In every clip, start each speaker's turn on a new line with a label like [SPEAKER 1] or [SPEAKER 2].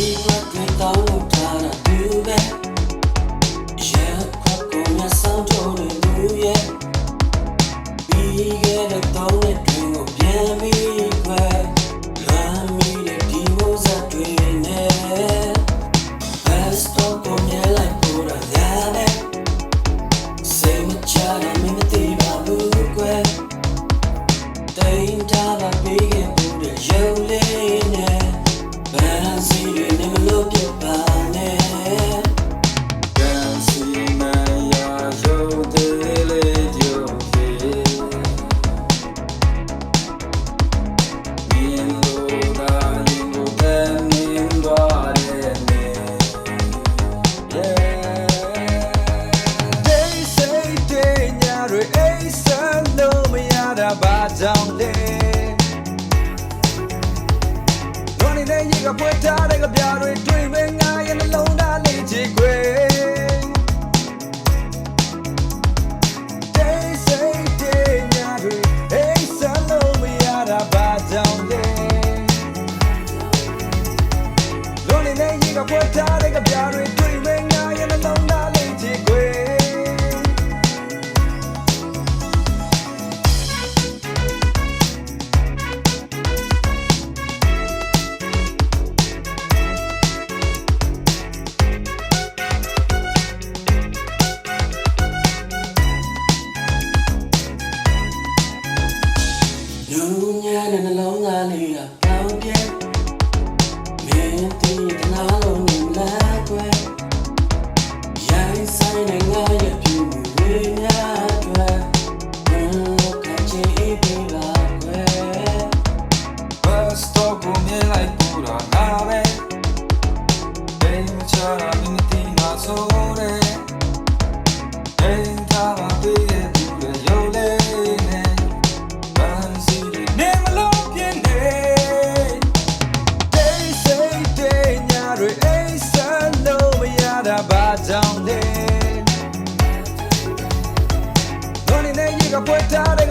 [SPEAKER 1] Keep working. ကြောင့်လေတော်နေတဲ့ရေကပွဲထားတဲ့ကပြားတွေတွေ့ပဲငါရဲ့နှလုံးသားလေးချေခွေ Day say day ညတွေအိမ်ဆလုံးမရတာဘာကြောင့်လေတော်နေတဲ့ရေကပွဲထားတဲ့ကပြားတွေ
[SPEAKER 2] တွေ့ပဲ များနဲ့နှလုံးသားလေးကပေါင်းပြဲ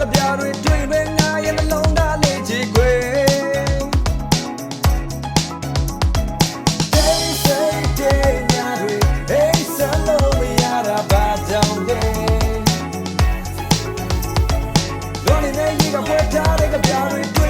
[SPEAKER 2] ကပြားတွေတွေ့ပဲငါရဲ့နှလုံးသားလေးချီခွေ Day say day ညတွေ Hey solo me ara ba down day လုံးနေရဲ့ကပွဲထားတဲ့ကပြားတွေတွေ့